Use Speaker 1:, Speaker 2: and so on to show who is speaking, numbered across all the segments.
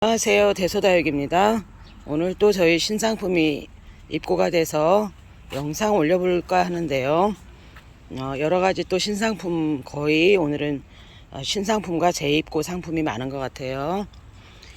Speaker 1: 안녕하세요. 대소다육입니다. 오늘 또 저희 신상품이 입고가 돼서 영상 올려볼까 하는데요. 어, 여러가지 또 신상품 거의 오늘은 어, 신상품과 재입고 상품이 많은 것 같아요.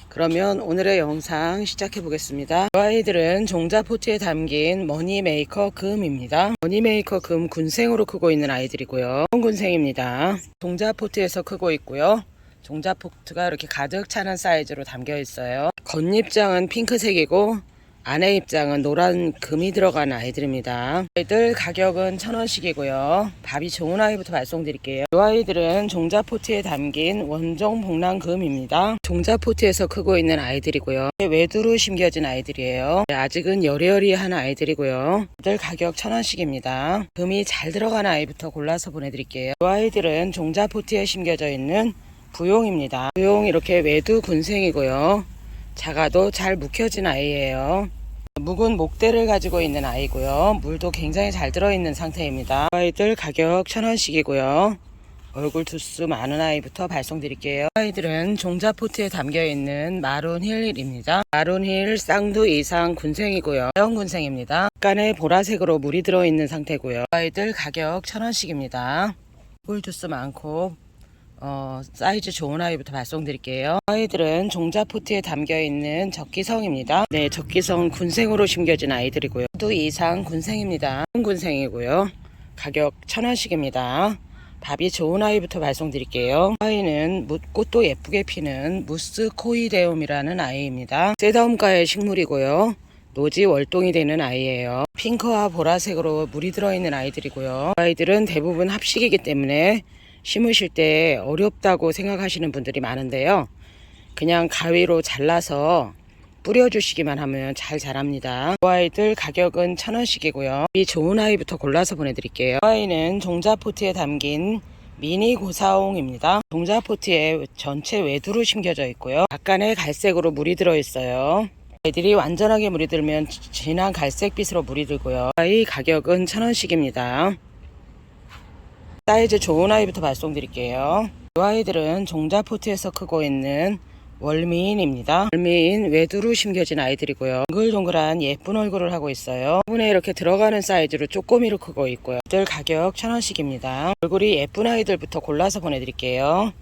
Speaker 1: 그러면 오늘의 영상 시작해 보겠습니다. 이 아이들은 종자포트에 담긴 머니메이커 금입니다. 머니메이커 금 군생으로 크고 있는 아이들이고요. 군생입니다. 종자포트에서 크고 있고요 종자포트가 이렇게 가득 차는 사이즈로 담겨 있어요. 겉입장은 핑크색이고 안에 입장은 노란 금이 들어간 아이들입니다. 아이들 가격은 천원씩이고요. 밥이 좋은 아이부터 발송드릴게요. 이 아이들은 종자포트에 담긴 원종 복랑금입니다. 종자포트에서 크고 있는 아이들이고요. 외두로 심겨진 아이들이에요. 아직은 여리여리한 아이들이고요. 아이들 가격 천원씩입니다. 금이 잘 들어간 아이부터 골라서 보내드릴게요. 이 아이들은 종자포트에 심겨져 있는 부용입니다. 부용 이렇게 외두 군생이고요. 작아도 잘 묵혀진 아이예요. 묵은 목대를 가지고 있는 아이고요. 물도 굉장히 잘 들어있는 상태입니다. 아이들 가격 천원씩이고요. 얼굴 두수 많은 아이부터 발송드릴게요. 아이들은 종자포트에 담겨있는 마론힐입니다. 마론힐 쌍두 이상 군생이고요. 자연 군생입니다. 약간의 보라색으로 물이 들어있는 상태고요. 아이들 가격 천원씩입니다. 얼굴 두수 많고 어, 사이즈 좋은 아이부터 발송드릴게요. 아이들은 종자포트에 담겨있는 적기성입니다. 네, 적기성 군생으로 심겨진 아이들이고요. 또 이상 군생입니다. 군생이고요. 가격 천원씩입니다. 밥이 좋은 아이부터 발송드릴게요. 아이는 무- 꽃도 예쁘게 피는 무스 코이데움이라는 아이입니다. 세다움가의 식물이고요. 노지 월동이 되는 아이예요. 핑크와 보라색으로 물이 들어있는 아이들이고요. 아이들은 대부분 합식이기 때문에 심으실 때 어렵다고 생각하시는 분들이 많은데요. 그냥 가위로 잘라서 뿌려주시기만 하면 잘 자랍니다. 이 아이들 가격은 천원씩이고요. 이 좋은 아이부터 골라서 보내드릴게요. 이 아이는 종자포트에 담긴 미니 고사홍입니다. 종자포트에 전체 외두로 심겨져 있고요. 약간의 갈색으로 물이 들어있어요. 애들이 완전하게 물이 들면 진한 갈색빛으로 물이 들고요. 이 가격은 천원씩입니다. 사이즈 좋은 아이부터 발송드릴게요. 이 아이들은 종자포트에서 크고 있는 월미인입니다. 월미인 외두로 심겨진 아이들이고요. 동글동글한 예쁜 얼굴을 하고 있어요. 화분에 이렇게 들어가는 사이즈로 쪼꼬미로 크고 있고요. 이들 가격 천원씩입니다. 얼굴이 예쁜 아이들부터 골라서 보내드릴게요.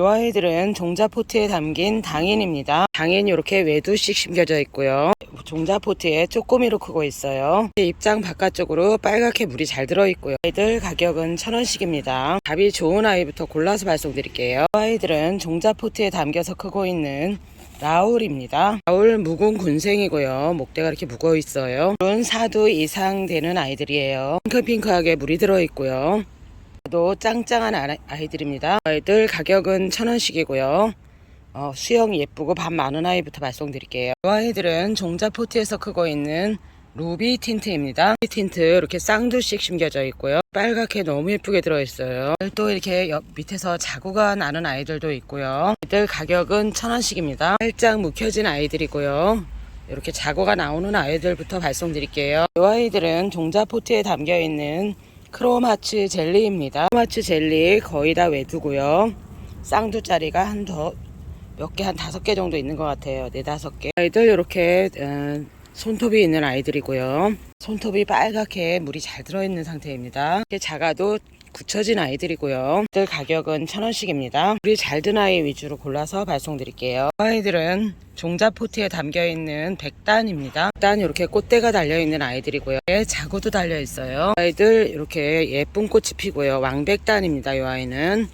Speaker 1: 이 아이들은 종자포트에 담긴 당인입니다. 당인이 이렇게 외두씩 심겨져 있고요. 종자포트에 쪼꼬미로 크고 있어요. 입장 바깥쪽으로 빨갛게 물이 잘 들어있고요. 아이들 가격은 천원씩입니다. 밥이 좋은 아이부터 골라서 발송드릴게요. 이 아이들은 종자포트에 담겨서 크고 있는 라울입니다. 라울 묵은 군생이고요. 목대가 이렇게 무거워 있어요. 물은 4두 이상 되는 아이들이에요. 핑크핑크하게 물이 들어있고요. 또 짱짱한 아이- 아이들입니다. 아이들 가격은 천원씩이고요. 어, 수영 예쁘고 밥 많은 아이부터 발송드릴게요. 이 아이들은 종자포트에서 크고 있는 루비 틴트입니다. 틴트 이렇게 쌍두씩 심겨져 있고요. 빨갛게 너무 예쁘게 들어있어요. 또 이렇게 옆 밑에서 자구가 나는 아이들도 있고요. 이들 가격은 천원씩입니다. 살짝 묵혀진 아이들이고요. 이렇게 자구가 나오는 아이들부터 발송드릴게요. 이 아이들은 종자포트에 담겨있는 크로마츠 젤리입니다. 크로마츠 젤리 거의 다 외두고요. 쌍두짜리가 한 더 몇 개 한 다섯 개 정도 있는 것 같아요. 네 다섯 개. 아이들 이렇게 어, 손톱이 있는 아이들이고요. 손톱이 빨갛게 물이 잘 들어있는 상태입니다. 이렇게 작아도 굳혀진 아이들이고요. 이들 가격은 천 원씩입니다. 물이 잘든 아이 위주로 골라서 발송드릴게요. 아이들은 종자포트에 담겨있는 백단입니다. 백단 이렇게 꽃대가 달려있는 아이들이고요. 예, 자구도 달려있어요. 아이들 이렇게 예쁜 꽃이 피고요. 왕백단입니다. 이 아이는.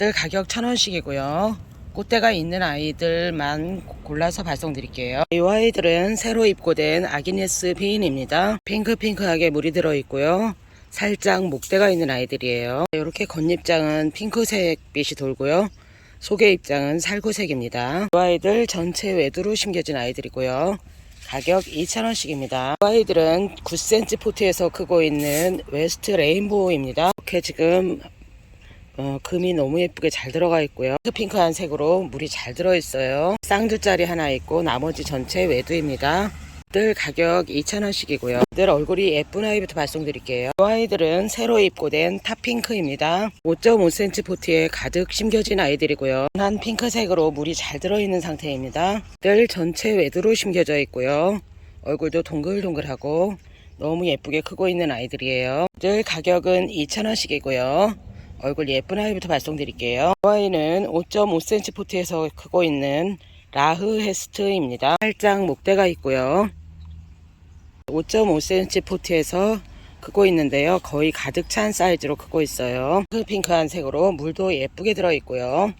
Speaker 1: 아이들 가격 천 원씩이고요. 꽃대가 있는 아이들만 골라서 발송드릴게요. 이 아이들은 새로 입고된 아기네스 비인입니다. 핑크핑크하게 물이 들어있고요. 살짝 목대가 있는 아이들이에요. 이렇게 겉입장은 핑크색 빛이 돌고요. 속의 입장은 살구색입니다. 이 아이들 전체 외두로 심겨진 아이들이고요. 가격 2,000원씩입니다. 이 아이들은 9cm 포트에서 크고 있는 웨스트 레인보우입니다. 이렇게 지금 어, 금이 너무 예쁘게 잘 들어가 있고요. 핑크한 색으로 물이 잘 들어 있어요. 쌍두짜리 하나 있고 나머지 전체 외두입니다. 늘 가격 2,000원씩이고요. 늘 얼굴이 예쁜 아이부터 발송드릴게요. 이 아이들은 새로 입고된 탑핑크입니다. 5.5cm 포트에 가득 심겨진 아이들이고요. 한 핑크색으로 물이 잘 들어있는 상태입니다. 늘 전체 외두로 심겨져 있고요. 얼굴도 동글동글하고 너무 예쁘게 크고 있는 아이들이에요. 늘 가격은 2,000원씩이고요. 얼굴 예쁜 아이부터 발송드릴게요. 이 아이는 5.5cm 포트에서 크고 있는 라흐 헤스트입니다. 살짝 목대가 있고요. 5.5cm 포트에서 크고 있는데요. 거의 가득 찬 사이즈로 크고 있어요. 핑크한 색으로 물도 예쁘게 들어있고요.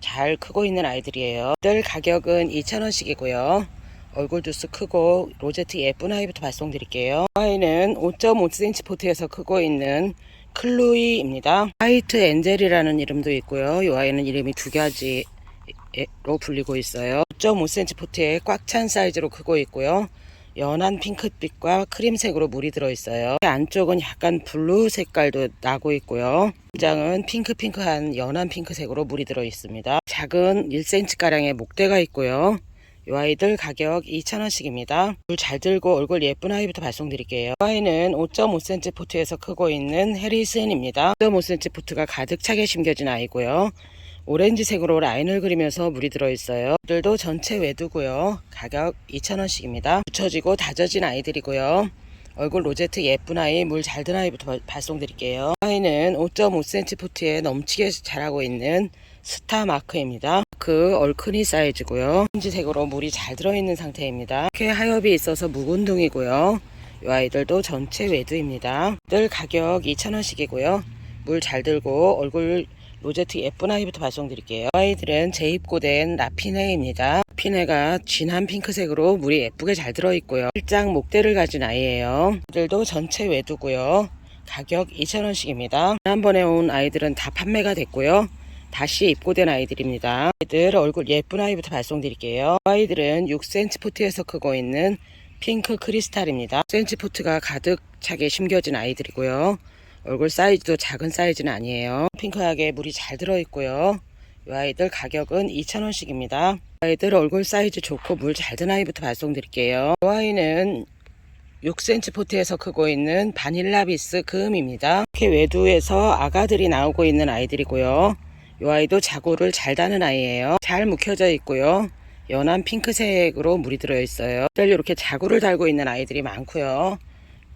Speaker 1: 잘 크고 있는 아이들이에요. 들 가격은 2,000원씩이고요. 얼굴 두수 크고 로제트 예쁜 아이부터 발송드릴게요. 아이는 5.5cm 포트에서 크고 있는 클로이입니다. 화이트 엔젤이라는 이름도 있고요. 이 아이는 이름이 두 가지 로 불리고 있어요. 5.5cm 포트에 꽉 찬 사이즈로 크고 있고요. 연한 핑크빛과 크림색으로 물이 들어있어요. 안쪽은 약간 블루 색깔도 나고 있고요. 장은 핑크핑크한 연한 핑크색으로 물이 들어있습니다. 작은 1cm가량의 목대가 있고요. 이 아이들 가격 2,000원씩입니다. 물 잘 들고 얼굴 예쁜 아이부터 발송드릴게요. 이 아이는 5.5cm 포트에서 크고 있는 해리슨입니다. 5.5cm 포트가 가득 차게 심겨진 아이고요. 오렌지색으로 라인을 그리면서 물이 들어있어요. 들도 전체 외두고요. 가격 2,000원씩입니다. 붙여지고 다져진 아이들이고요. 얼굴 로제트 예쁜 아이, 물 잘 든 아이부터 발송드릴게요. 아이는 5.5cm 포트에 넘치게 자라고 있는 스타 마크입니다. 그 얼큰이 사이즈고요. 오렌지색으로 물이 잘 들어있는 상태입니다. 이렇게 하엽이 있어서 묵은둥이고요. 이 아이들도 전체 외두입니다. 늘 가격 2,000원씩이고요. 물 잘 들고 얼굴 로제트 예쁜 아이부터 발송드릴게요. 이 아이들은 재입고된 라피네입니다. 라피네가 진한 핑크색으로 물이 예쁘게 잘 들어있고요. 살짝 목대를 가진 아이예요. 이들도 전체 외두고요. 가격 2,000원씩입니다. 지난번에 온 아이들은 다 판매가 됐고요. 다시 입고된 아이들입니다. 아이들 얼굴 예쁜 아이부터 발송드릴게요. 아이들은 6cm 포트에서 크고 있는 핑크 크리스탈입니다. 6cm 포트가 가득 차게 심겨진 아이들이고요. 얼굴 사이즈도 작은 사이즈는 아니에요. 핑크하게 물이 잘 들어있고요. 이 아이들 가격은 2,000원씩입니다. 아이들 얼굴 사이즈 좋고 물 잘 든 아이부터 발송드릴게요. 이 아이는 6cm 포트에서 크고 있는 바닐라비스 금입니다. 이렇게 외두에서 아가들이 나오고 있는 아이들이고요. 이 아이도 자고를 잘 다는 아이예요. 잘 묵혀져 있고요. 연한 핑크색으로 물이 들어있어요. 이렇게 자구를 달고 있는 아이들이 많고요.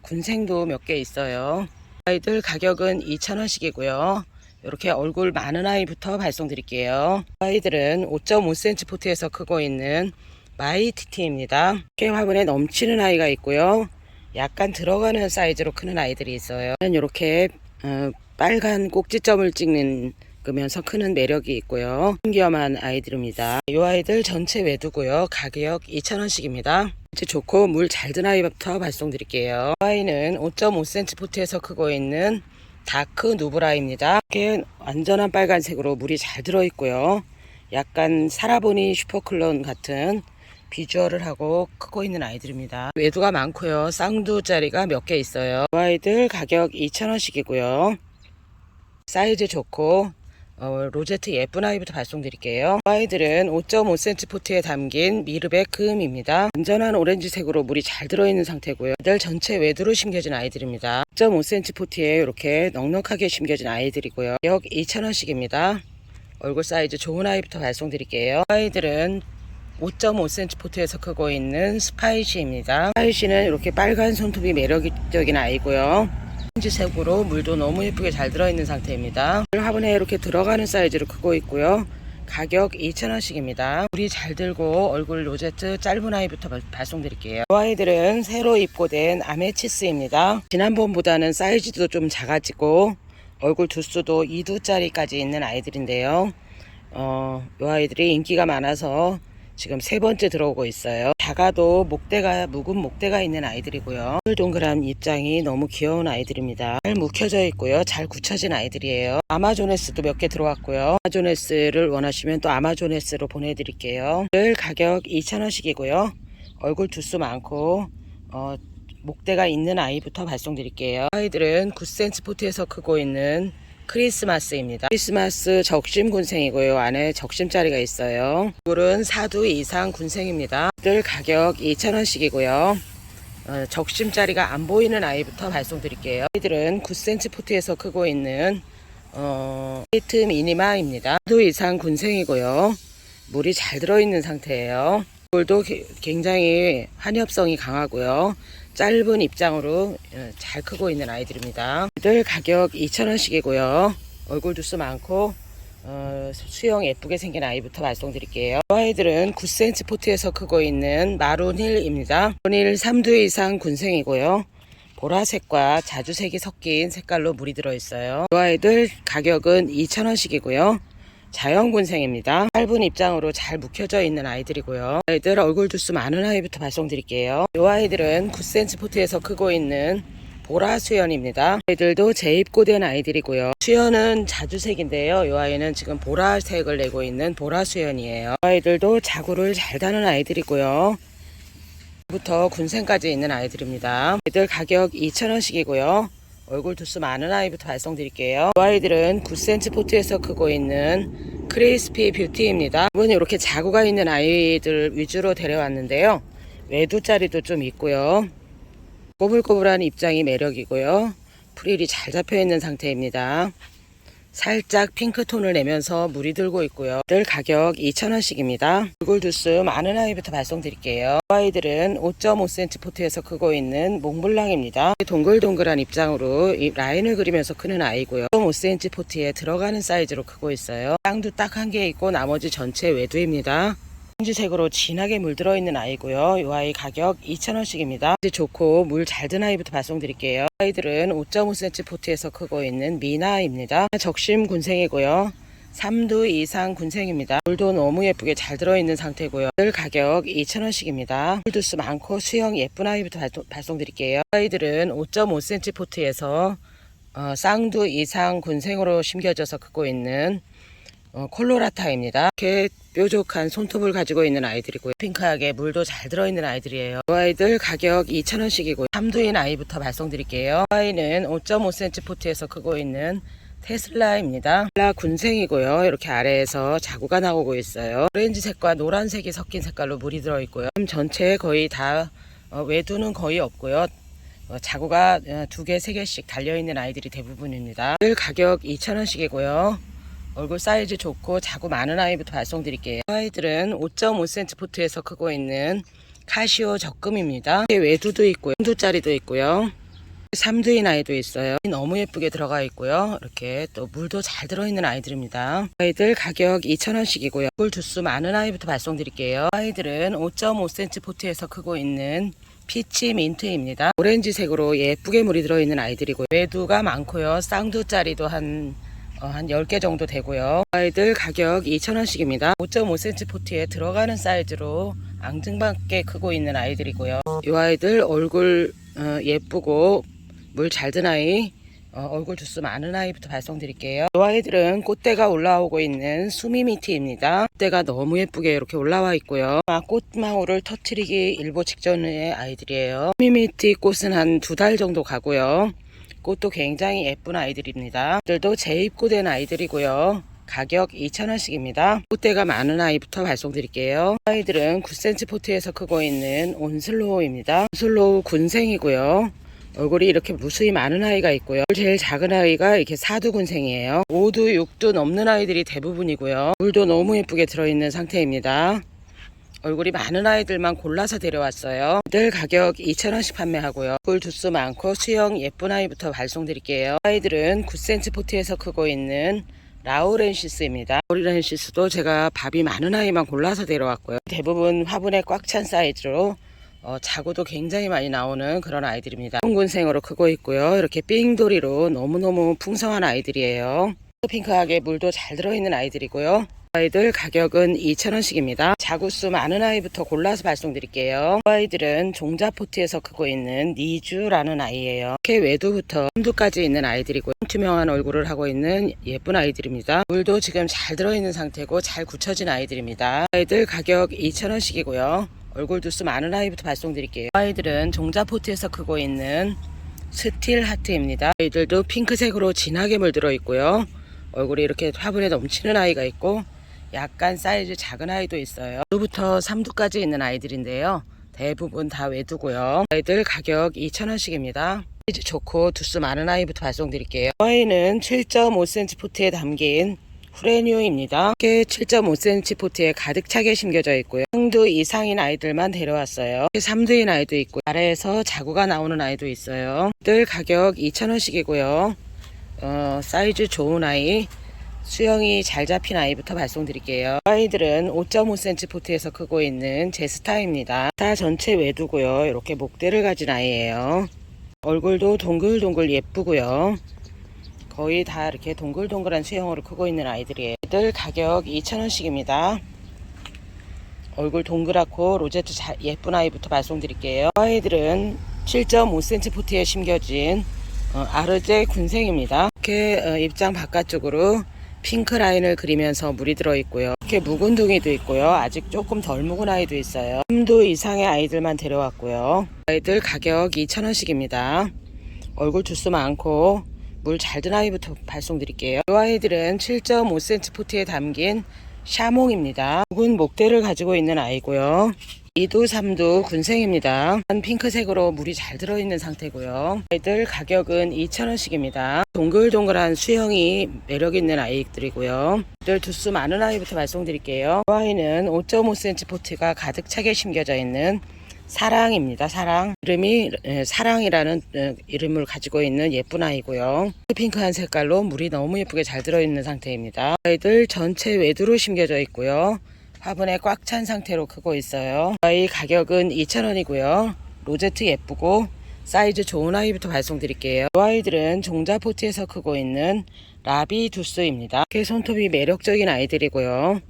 Speaker 1: 군생도 몇 개 있어요. 아이들 가격은 2,000원씩이고요. 이렇게 얼굴 많은 아이부터 발송 드릴게요. 아이들은 5.5cm 포트에서 크고 있는 마이티티입니다. 이렇게 화분에 넘치는 아이가 있고요. 약간 들어가는 사이즈로 크는 아이들이 있어요. 이렇게 어, 빨간 꼭지점을 찍는 그면서 크는 매력이 있고요. 신기엄한 아이들입니다. 이 아이들 전체 외두고요. 가격 2,000원씩입니다. 진짜 좋고 물 잘 든 아이부터 발송드릴게요. 이 아이는 5.5cm 포트에서 크고 있는 다크 누브라입니다. 이렇게 완전한 빨간색으로 물이 잘 들어있고요. 약간 사라보니 슈퍼클론 같은 비주얼을 하고 크고 있는 아이들입니다. 외두가 많고요. 쌍두짜리가 몇 개 있어요. 이 아이들 가격 2,000원씩이고요. 사이즈 좋고 어, 로제트 예쁜 아이부터 발송드릴게요. 아이들은 5.5cm 포트에 담긴 미르백 금입니다. 완전한 오렌지색으로 물이 잘 들어있는 상태고요. 이들 전체 외두로 심겨진 아이들입니다. 5.5cm 포트에 이렇게 넉넉하게 심겨진 아이들이고요. 가격 2,000원씩입니다. 얼굴 사이즈 좋은 아이부터 발송드릴게요. 아이들은 5.5cm 포트에서 크고 있는 스파이시입니다. 스파이시는 이렇게 빨간 손톱이 매력적인 아이고요. 오렌지색으로 물도 너무 예쁘게 잘 들어있는 상태입니다. 화분에 이렇게 들어가는 사이즈로 크고 있고요. 가격 2,000원씩입니다. 물이 잘 들고 얼굴 로제트 짧은 아이부터 발송드릴게요. 이 아이들은 새로 입고된 아메치스입니다. 지난번보다는 사이즈도 좀 작아지고 얼굴 두수도 2두짜리까지 있는 아이들인데요. 어, 이 아이들이 인기가 많아서 지금 세 번째 들어오고 있어요. 작아도 목대가 묵은 목대가 있는 아이들이고요. 동글동글한 입장이 너무 귀여운 아이들입니다. 잘 묵혀져 있고요. 잘 굳혀진 아이들이에요. 아마조네스도 몇 개 들어왔고요. 아마조네스를 원하시면 또 아마조네스로 보내드릴게요. 늘 가격 2,000원씩이고요. 얼굴 두수 많고 어, 목대가 있는 아이부터 발송 드릴게요. 아이들은 9cm 포트에서 크고 있는 크리스마스입니다. 크리스마스 적심 군생이고요. 안에 적심짜리가 있어요. 꿀은 사두 이상 군생입니다. 들 가격 2,000원씩이고요. 어, 적심짜리가 안 보이는 아이부터 발송 드릴게요. 아이들은 9cm 포트에서 크고 있는 어, 히트 미니마입니다. 도 이상 군생이고요. 물이 잘 들어있는 상태예요. 게- 굉장히 환엽성이 강하고요. 짧은 입장으로 어, 잘 크고 있는 아이들입니다. 이들 가격 2,000원씩이고요. 얼굴 두수 많고 어, 수영 예쁘게 생긴 아이부터 말씀드릴게요. 이 아이들은 9cm 포트에서 크고 있는 마룬힐입니다. 마룬힐 3두 이상 군생이고요. 보라색과 자주색이 섞인 색깔로 물이 들어있어요. 이 아이들 가격은 2,000원씩이고요. 자연군생입니다. 짧은 입장으로 잘 묵혀져 있는 아이들이고요. 아이들 얼굴 두수 많은 아이부터 발송드릴게요. 이 아이들은 9cm 포트에서 크고 있는 보라 수연입니다. 아이들도 재입고된 아이들이고요. 수연은 자주색인데요. 이 아이는 지금 보라색을 내고 있는 보라 수연이에요. 이 아이들도 자구를 잘 다는 아이들이고요. 부터 군생까지 있는 아이들입니다. 아이들 가격 2,000원씩이고요. 얼굴 두수 많은 아이부터 발송드릴게요. 이 아이들은 9cm 포트에서 크고 있는 크리스피 뷰티입니다. 이번 이렇게 자구가 있는 아이들 위주로 데려왔는데요. 외두짜리도 좀 있고요. 꼬불꼬불한 입장이 매력이고요. 프릴이 잘 잡혀 있는 상태입니다. 살짝 핑크톤을 내면서 물이 들고 있고요. 들 가격 2,000원씩입니다. 얼굴 두수 많은 아이부터 발송드릴게요. 이 아이들은 5.5cm 포트에서 크고 있는 몽블랑입니다. 동글동글한 입장으로 이 라인을 그리면서 크는 아이고요. 5cm 포트에 들어가는 사이즈로 크고 있어요. 땅도 딱 한 개 있고 나머지 전체 외두입니다. 오렌지색으로 진하게 물들어 있는 아이고요. 이 아이 가격 2,000원씩입니다. 좋고 물 잘 든 아이부터 발송 드릴게요. 아이들은 5.5cm 포트에서 크고 있는 미나입니다. 적심 군생이고요. 3두 이상 군생입니다. 물도 너무 예쁘게 잘 들어있는 상태고요. 늘 가격 2,000원씩입니다. 물두수 많고 수영 예쁜 아이부터 발송- 발송 드릴게요. 아이들은 5.5cm 포트에서 어, 쌍두 이상 군생으로 심겨져서 크고 있는 어, 콜로라타입니다. 이렇게 뾰족한 손톱을 가지고 있는 아이들이고요. 핑크하게 물도 잘 들어있는 아이들이에요. 이 아이들 가격 2,000원씩이고요. 3두인 아이부터 발송드릴게요. 이 아이는 5.5cm 포트에서 크고 있는 테슬라입니다. 테슬라 군생이고요. 이렇게 아래에서 자구가 나오고 있어요. 오렌지색과 노란색이 섞인 색깔로 물이 들어있고요. 전체 거의 다 어, 외두는 거의 없고요. 어, 자구가 어, 두 개, 세 개씩 달려있는 아이들이 대부분입니다. 늘 가격 2,000원씩이고요. 얼굴 사이즈 좋고 자구 많은 아이부터 발송드릴게요. 아이들은 5.5cm 포트에서 크고 있는 카시오 적금입니다. 외두도 있고요. 3두짜리도 있고요. 3두인 아이도 있어요. 너무 예쁘게 들어가 있고요. 이렇게 또 물도 잘 들어있는 아이들입니다. 아이들 가격 2,000원씩이고요. 물 두수 많은 아이부터 발송드릴게요. 아이들은 5.5cm 포트에서 크고 있는 피치 민트입니다. 오렌지색으로 예쁘게 물이 들어있는 아이들이고요. 외두가 많고요. 쌍두짜리도 한 어, 한 10개 정도 되고요. 아이들 가격 2,000원씩입니다. 5.5cm 포트에 들어가는 사이즈로 앙증맞게 크고 있는 아이들이고요. 이 아이들 얼굴 어, 예쁘고 물 잘 든 아이 어, 얼굴 두수 많은 아이부터 발송 드릴게요. 이 아이들은 꽃대가 올라오고 있는 수미미티입니다. 꽃대가 너무 예쁘게 이렇게 올라와 있고요. 아, 꽃망울을 터트리기 일보 직전의 아이들이에요. 수미미티 꽃은 한 두 달 정도 가고요. 꽃도 굉장히 예쁜 아이들입니다. 들도 재입고된 아이들이고요. 가격 2,000원씩입니다. 꽃대가 많은 아이부터 발송드릴게요. 아이들은 9cm 포트에서 크고 있는 온슬로우입니다. 온슬로우 군생이고요. 얼굴이 이렇게 무수히 많은 아이가 있고요. 제일 작은 아이가 이렇게 사두 군생이에요. 5두, 6두 넘는 아이들이 대부분이고요. 물도 너무 예쁘게 들어있는 상태입니다. 얼굴이 많은 아이들만 골라서 데려왔어요. 늘 가격 2,000원씩 판매하고요. 꿀 두수 많고 수영 예쁜 아이부터 발송드릴게요. 아이들은 9cm 포트에서 크고 있는 라우렌시스입니다. 라우렌시스도 제가 밥이 많은 아이만 골라서 데려왔고요. 대부분 화분에 꽉 찬 사이즈로 어, 자구도 굉장히 많이 나오는 그런 아이들입니다. 홍군생으로 크고 있고요. 이렇게 삥돌이로 너무너무 풍성한 아이들이에요. 핑크하게 물도 잘 들어있는 아이들이고요. 아이들 가격은 2,000원씩입니다. 자구수 많은 아이부터 골라서 발송드릴게요. 이 아이들은 종자포트에서 크고 있는 니주라는 아이예요. 이렇게 외두부터 삼두까지 있는 아이들이고 투명한 얼굴을 하고 있는 예쁜 아이들입니다. 물도 지금 잘 들어있는 상태고 잘 굳혀진 아이들입니다. 아이들 가격 2,000원씩이고요. 얼굴 두수 많은 아이부터 발송드릴게요. 아이들은 종자포트에서 크고 있는 스틸 하트입니다. 이들도 핑크색으로 진하게 물들어 있고요. 얼굴이 이렇게 화분에 넘치는 아이가 있고 약간 사이즈 작은 아이도 있어요. 2부터 3두까지 있는 아이들인데요. 대부분 다 외두고요. 아이들 가격 2,000원씩입니다. 사이즈 좋고 두수 많은 아이부터 발송드릴게요. 아이는 7.5cm 포트에 담긴 후레뉴입니다. 이렇게 7.5cm 포트에 가득 차게 심겨져 있고요. 상두 이상인 아이들만 데려왔어요. 3두인 아이도 있고 아래에서 자구가 나오는 아이도 있어요. 들 가격 2,000원씩이고요. 어, 사이즈 좋은 아이 수영이 잘 잡힌 아이부터 발송 드릴게요. 아이들은 5.5cm 포트에서 크고 있는 제스타입니다. 다 전체 외두고요. 이렇게 목대를 가진 아이예요. 얼굴도 동글동글 예쁘고요. 거의 다 이렇게 동글동글한 수영으로 크고 있는 아이들이에요. 애들 가격 2,000원씩입니다. 얼굴 동그랗고 로제트 잘- 예쁜 아이부터 발송 드릴게요. 아이들은 7.5cm 포트에 심겨진 어, 아르제 군생입니다. 이렇게 어, 입장 바깥쪽으로 핑크 라인을 그리면서 물이 들어 있고요. 이렇게 묵은 둥이도 있고요. 아직 조금 덜 묵은 아이도 있어요. 3도 이상의 아이들만 데려왔고요. 아이들 가격 2,000원씩입니다. 얼굴 두수 많고 물 잘 든 아이부터 발송 드릴게요. 이 아이들은 7.5cm 포트에 담긴 샤몽입니다. 묵은 목대를 가지고 있는 아이고요. 2도 3도 군생입니다. 핑크색으로 물이 잘 들어있는 상태고요. 아이들 가격은 2,000원씩입니다. 동글동글한 수영이 매력있는 아이들이고요. 아이들 두수 많은 아이부터 발송드릴게요. 이 아이는 5.5cm 포트가 가득 차게 심겨져 있는 사랑입니다. 사랑. 이름이 에, 사랑이라는 에, 이름을 가지고 있는 예쁜 아이고요. 핑크한 색깔로 물이 너무 예쁘게 잘 들어있는 상태입니다. 아이들 전체 외두로 심겨져 있고요. 화분에 꽉 찬 상태로 크고 있어요. 아이 가격은 2,000원이고요. 로제트 예쁘고 사이즈 좋은 아이부터 발송드릴게요. 이 아이들은 종자포트에서 크고 있는 라비 두스입니다. 이렇게 손톱이 매력적인 아이들이고요.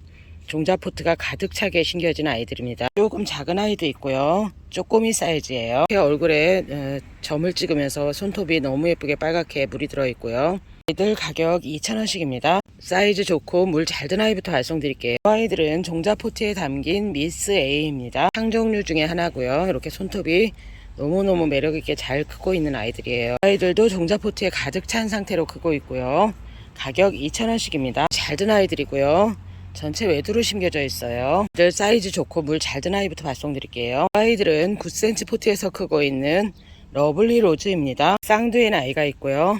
Speaker 1: 종자포트가 가득 차게 심겨진 아이들입니다. 조금 작은 아이도 있고요. 쪼꼬미 사이즈예요. 이렇게 얼굴에 어, 점을 찍으면서 손톱이 너무 예쁘게 빨갛게 물이 들어 있고요. 아이들 가격 2,000원씩입니다. 사이즈 좋고 물 잘 든 아이부터 발송드릴게요. 이 아이들은 종자포트에 담긴 미스 A입니다. 상종류 중에 하나고요. 이렇게 손톱이 너무너무 매력있게 잘 크고 있는 아이들이에요. 아이들도 종자포트에 가득 찬 상태로 크고 있고요. 가격 2,000원씩입니다. 잘 든 아이들이고요. 전체 외두로 심겨져 있어요. 아이들 사이즈 좋고 물 잘 든 아이부터 발송드릴게요. 아이들은 9cm 포트에서 크고 있는 러블리 로즈입니다. 쌍두엔 아이가 있고요.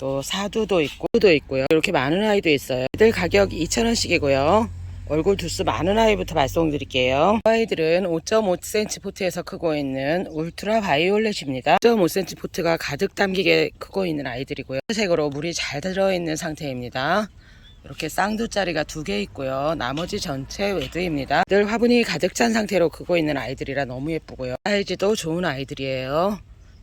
Speaker 1: 또 사두도 있고 도 있고요. 이렇게 많은 아이도 있어요. 애들 가격 2,000원씩이고요. 얼굴 두수 많은 아이부터 발송 드릴게요. 아이들은 5.5cm 포트에서 크고 있는 울트라 바이올렛입니다. 5.5cm 포트가 가득 담기게 크고 있는 아이들이고요. 색으로 물이 잘 들어있는 상태입니다. 이렇게 쌍두짜리가 두 개 있고요. 나머지 전체 외두입니다. 늘 화분이 가득 찬 상태로 크고 있는 아이들이라 너무 예쁘고요. 사이즈도 좋은 아이들이에요.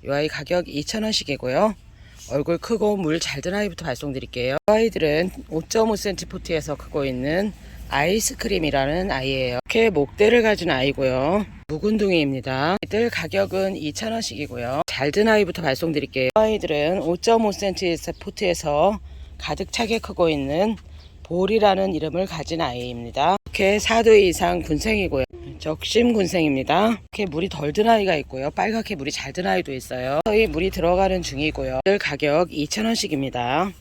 Speaker 1: 이 아이 가격 2,000원씩이고요. 얼굴 크고 물잘든 아이부터 발송 드릴게요. 이 아이들은 5.5cm 포트에서 크고 있는 아이스크림이라는 아이예요. 이렇게 목대를 가진 아이고요. 묵은둥이입니다. 아이들 가격은 2,000원씩이고요. 잘 든 아이부터 발송 드릴게요. 이 아이들은 5.5cm 포트에서 가득 차게 크고 있는 볼이라는 이름을 가진 아이입니다. 이렇게 4도 이상 군생이고요. 적심 군생입니다. 이렇게 물이 덜 든 아이가 있고요. 빨갛게 물이 잘 든 아이도 있어요. 거의 물이 들어가는 중이고요. 가격 2,000원씩입니다.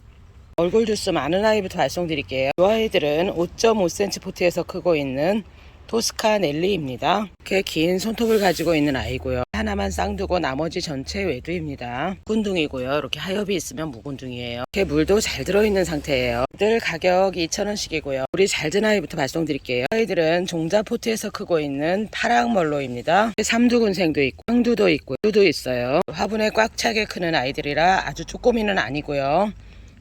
Speaker 1: 얼굴 주스 많은 아이부터 발송드릴게요. 이 아이들은 5.5cm 포트에서 크고 있는 토스카 넬리입니다. 이렇게 긴 손톱을 가지고 있는 아이고요. 하나만 쌍두고 나머지 전체 외두입니다. 묵은둥이고요. 이렇게 하엽이 있으면 묵은둥이에요. 이렇게 물도 잘 들어있는 상태예요. 들 가격 2,000원씩이고요. 물이 잘든 아이부터 발송드릴게요. 아이들은 종자 포트에서 크고 있는 파랑멀로입니다. 삼두군생도 있고 황두도 있고 두도 있어요. 화분에 꽉 차게 크는 아이들이라 아주 쪼꼬미는 아니고요.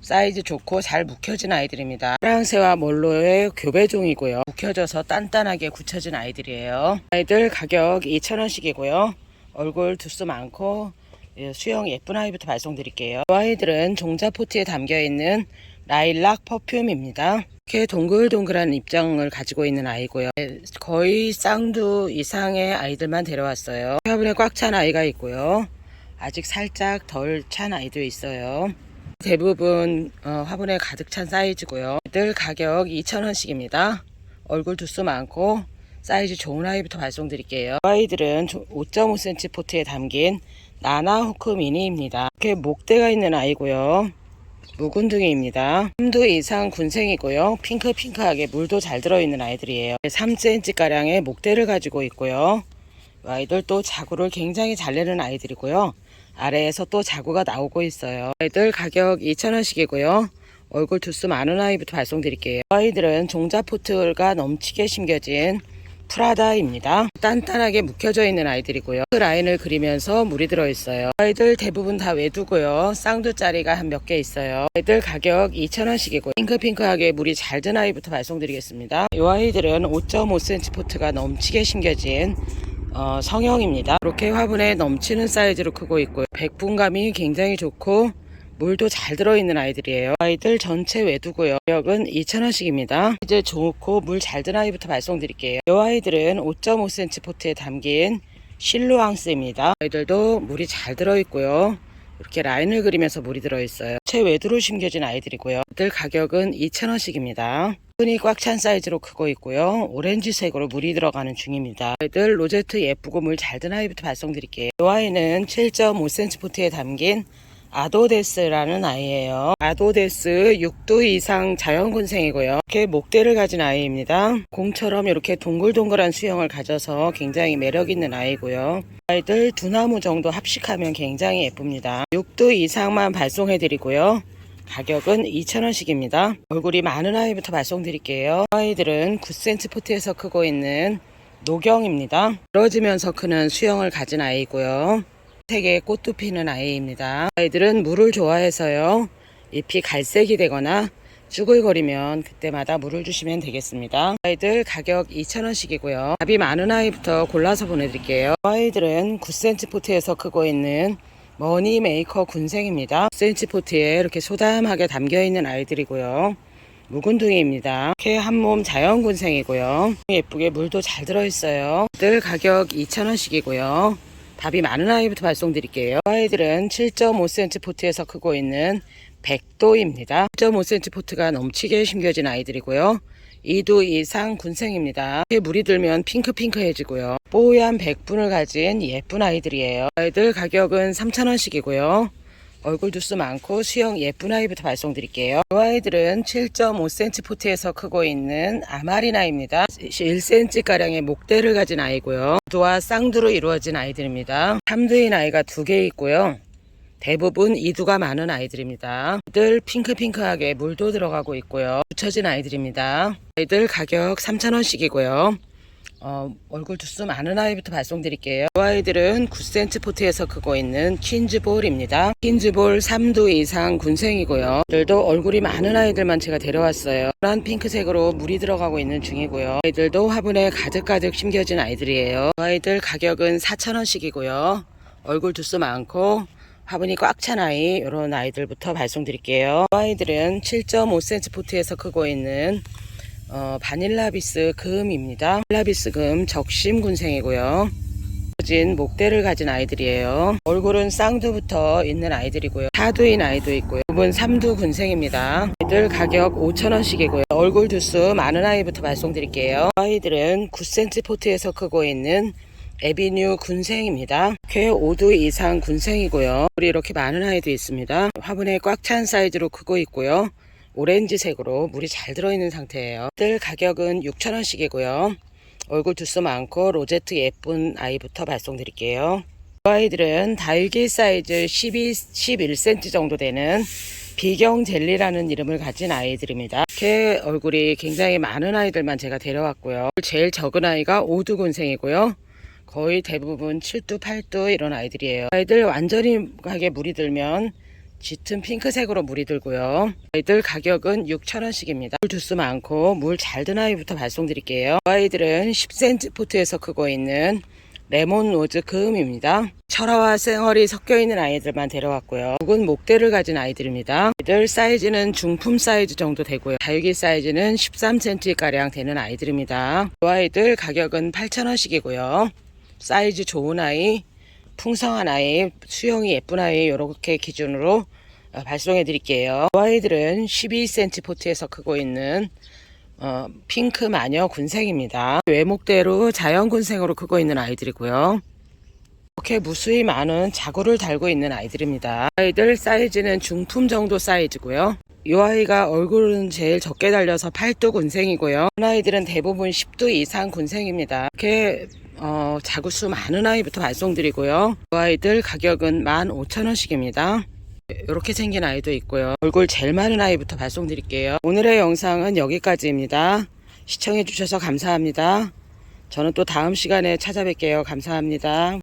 Speaker 1: 사이즈 좋고 잘 묵혀진 아이들입니다. 프랑스와 몰로의 교배종이고요. 묵혀져서 단단하게 굳혀진 아이들이에요. 아이들 가격 2,000원씩이고요. 얼굴 두수 많고 예, 수영 예쁜 아이부터 발송드릴게요. 이 아이들은 종자 포트에 담겨 있는 라일락 퍼퓸입니다. 이렇게 동글동글한 입장을 가지고 있는 아이고요. 예, 거의 쌍두 이상의 아이들만 데려왔어요. 화분에 꽉 찬 아이가 있고요. 아직 살짝 덜 찬 아이도 있어요. 대부분 어, 화분에 가득 찬 사이즈고요. 늘 가격 2,000원씩입니다. 얼굴 두수 많고 사이즈 좋은 아이부터 발송드릴게요. 아이들은 5.5cm 포트에 담긴 나나호크 미니입니다. 이렇게 목대가 있는 아이고요. 묵은둥이입니다. 3도 이상 군생이고요. 핑크핑크하게 물도 잘 들어있는 아이들이에요. 3cm가량의 목대를 가지고 있고요. 이 아이들 또 자구를 굉장히 잘 내는 아이들이고요. 아래에서 또 자구가 나오고 있어요. 아이들 가격 2,000원씩이고요. 얼굴 두수 많은 아이부터 발송드릴게요. 아이들은 종자포트가 넘치게 심겨진 프라다입니다. 단단하게 묵혀져 있는 아이들이고요. 그 라인을 그리면서 물이 들어있어요. 아이들 대부분 다 외두고요. 쌍두짜리가 한 몇 개 있어요. 아이들 가격 2,000원씩이고 핑크핑크하게 물이 잘 든 아이부터 발송드리겠습니다. 이 아이들은 5.5cm 포트가 넘치게 심겨진 어, 성형입니다. 이렇게 화분에 넘치는 사이즈로 크고 있고요. 백분감이 굉장히 좋고 물도 잘 들어있는 아이들이에요. 아이들 전체 외두고요. 가격은 2,000원씩입니다. 이제 좋고 물 잘 든 아이부터 발송드릴게요. 이 아이들은 5.5cm 포트에 담긴 실루앙스입니다. 아이들도 물이 잘 들어있고요. 이렇게 라인을 그리면서 물이 들어있어요. 최외두로 심겨진 아이들이고요. 아이들 가격은 2,000원씩입니다. 끈이 꽉찬 사이즈로 크고 있고요. 오렌지색으로 물이 들어가는 중입니다. 아이들 로제트 예쁘고 물 잘 든 아이부터 발송 드릴게요. 이 아이는 7.5cm 포트에 담긴 아도데스라는 아이예요. 아도데스 6도 이상 자연군생이고요. 이렇게 목대를 가진 아이입니다. 공처럼 이렇게 동글동글한 수영을 가져서 굉장히 매력 있는 아이고요. 아이들 두 나무 정도 합식하면 굉장히 예쁩니다. 6도 이상만 발송해드리고요. 가격은 2,000원씩입니다. 얼굴이 많은 아이부터 발송드릴게요. 아이들은 9cm 포트에서 크고 있는 노경입니다. 떨어지면서 크는 수영을 가진 아이고요. 색의 꽃도 피는 아이입니다. 아이들은 물을 좋아해서요. 잎이 갈색이 되거나 쭈글거리면 그때마다 물을 주시면 되겠습니다. 아이들 가격 2,000원씩이고요. 답이 많은 아이부터 골라서 보내드릴게요. 아이들은 9cm 포트에서 크고 있는 머니 메이커 군생입니다. 9cm 포트에 이렇게 소담하게 담겨있는 아이들이고요. 묵은둥이입니다. 이렇게 한 몸 자연 군생이고요. 예쁘게 물도 잘 들어있어요. 아이들 가격 2,000원씩이고요. 답이 많은 아이부터 발송드릴게요. 아이들은 7.5cm 포트에서 크고 있는 백도입니다. 7.5cm 포트가 넘치게 심겨진 아이들이고요. 2도 이상 군생입니다. 물이 들면 핑크핑크해지고요. 뽀얀 백분을 가진 예쁜 아이들이에요. 아이들 가격은 3,000원씩이고요. 얼굴 두수 많고 수영 예쁜 아이부터 발송 드릴게요. 이 아이들은 7.5cm 포트에서 크고 있는 아마리나입니다. 1cm가량의 목대를 가진 아이고요. 두와 쌍두로 이루어진 아이들입니다. 3두인 아이가 두 개 있고요. 대부분 이두가 많은 아이들입니다. 아이들 핑크핑크하게 물도 들어가고 있고요. 붙여진 아이들입니다. 아이들 가격 3,000원씩이고요. 어, 얼굴 두수 많은 아이부터 발송드릴게요. 이 아이들은 9cm 포트에서 크고 있는 퀸즈볼입니다. 퀸즈볼 3도 이상 군생이고요. 들도 얼굴이 많은 아이들만 제가 데려왔어요. 노란 핑크색으로 물이 들어가고 있는 중이고요. 아이들도 화분에 가득가득 심겨진 아이들이에요. 이 아이들 가격은 4,000원씩이고요. 얼굴 두수 많고 화분이 꽉 찬 아이 이런 아이들부터 발송드릴게요. 이 아이들은 7.5cm 포트에서 크고 있는 어, 바닐라비스 금입니다. 바닐라비스 금 적심 군생이고요. 진 목대를 가진 아이들이에요. 얼굴은 쌍두부터 있는 아이들이고요. 사두인 아이도 있고요. 부분 삼두 군생입니다. 아이들 가격 5,000원씩이고요. 얼굴 두수 많은 아이부터 발송드릴게요. 아이들은 9cm 포트에서 크고 있는 에비뉴 군생입니다. 쾌 5두 이상 군생이고요. 우리 이렇게 많은 아이도 있습니다. 화분에 꽉 찬 사이즈로 크고 있고요. 오렌지색으로 물이 잘 들어있는 상태예요. 들 가격은 6,000원씩이고요. 얼굴 두수 많고 로제트 예쁜 아이부터 발송드릴게요. 이 아이들은 다육이 사이즈 12, 11cm 정도 되는 비경 젤리라는 이름을 가진 아이들입니다. 이렇게 얼굴이 굉장히 많은 아이들만 제가 데려왔고요. 제일 적은 아이가 5두군생이고요. 거의 대부분 7두, 8두 이런 아이들이에요. 아이들 완전히 하게 물이 들면 짙은 핑크색으로 물이 들고요. 아이들 가격은 6,000원씩입니다. 물 두수 많고 물 잘 든 아이부터 발송드릴게요. 아이들은 10cm 포트에서 크고 있는 레몬 로즈 금입니다. 철화와 생얼이 섞여 있는 아이들만 데려왔고요. 묵은 목대를 가진 아이들입니다. 아이들 사이즈는 중품 사이즈 정도 되고요. 다육이 사이즈는 13cm가량 되는 아이들입니다. 이 아이들 가격은 8,000원씩이고요. 사이즈 좋은 아이, 풍성한 아이, 수영이 예쁜 아이 이렇게 기준으로 어, 발송해 드릴게요. 이 아이들은 12cm 포트에서 크고 있는 어, 핑크 마녀 군생입니다. 외목대로 자연 군생으로 크고 있는 아이들이고요. 이렇게 무수히 많은 자구를 달고 있는 아이들입니다. 아이들 사이즈는 중품 정도 사이즈고요. 이 아이가 얼굴은 제일 적게 달려서 8두 군생이고요. 이 아이들은 대부분 10두 이상 군생입니다. 이렇게 어, 자구수 많은 아이부터 발송드리고요. 이 아이들 가격은 15,000원씩입니다. 이렇게 생긴 아이도 있고요. 얼굴 제일 많은 아이부터 발송드릴게요. 오늘의 영상은 여기까지입니다. 시청해주셔서 감사합니다. 저는 또 다음 시간에 찾아뵐게요. 감사합니다.